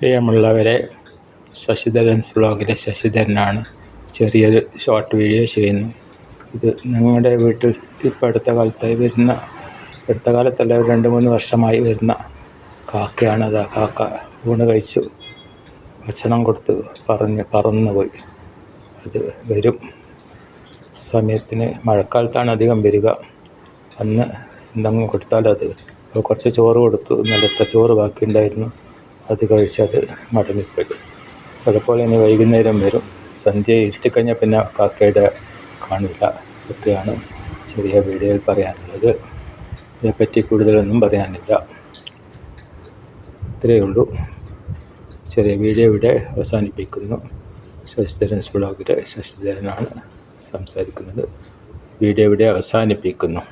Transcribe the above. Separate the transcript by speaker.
Speaker 1: പ്രിയമുള്ളവരെ ശശിധരൻസ് വ്ളോഗിലെ ശശിധരനാണ് ചെറിയൊരു short video ചെയ്യുന്നു. ഇത് ഞങ്ങളുടെ വീട്ടിൽ ഇപ്പം അടുത്ത കാലത്തായി വരുന്ന അടുത്ത കാലത്തല്ല രണ്ട് മൂന്ന് വർഷമായി വരുന്ന കാക്കയാണ് അത്. ആ കാക്ക ഊണ് കഴിച്ചു ഭക്ഷണം കൊടുത്ത് പറഞ്ഞ് പറന്നു പോയി അത് വരും. സമയത്തിന് മഴക്കാലത്താണ് അധികം വരിക. അന്ന് എന്തെങ്കിലും കൊടുത്താൽ അത്. കുറച്ച് ചോറ് കൊടുത്തു ഇന്നലത്തെ ചോറ് ബാക്കിയുണ്ടായിരുന്നു. അത് കഴിച്ചത് മടങ്ങിപ്പോയി ചിലപ്പോൾ ഇനി വൈകുന്നേരം വരും. സന്ധ്യ ഇരുട്ടിക്കഴിഞ്ഞാൽ പിന്നെ കാക്കയുടെ കാണില്ല ഇതൊക്കെയാണ് ചെറിയ വീഡിയോയിൽ പറയാനുള്ളത്. ഇതിനെപ്പറ്റി കൂടുതലൊന്നും പറയാനില്ല. ഇത്രയേ ഉള്ളൂ. ചെറിയ വീഡിയോ ഇവിടെ അവസാനിപ്പിക്കുന്നു. ശശിധരൻസ് വ്ളോഗിലെ ശശിധരനാണ് സംസാരിക്കുന്നത്. വീഡിയോ ഇവിടെ അവസാനിപ്പിക്കുന്നു.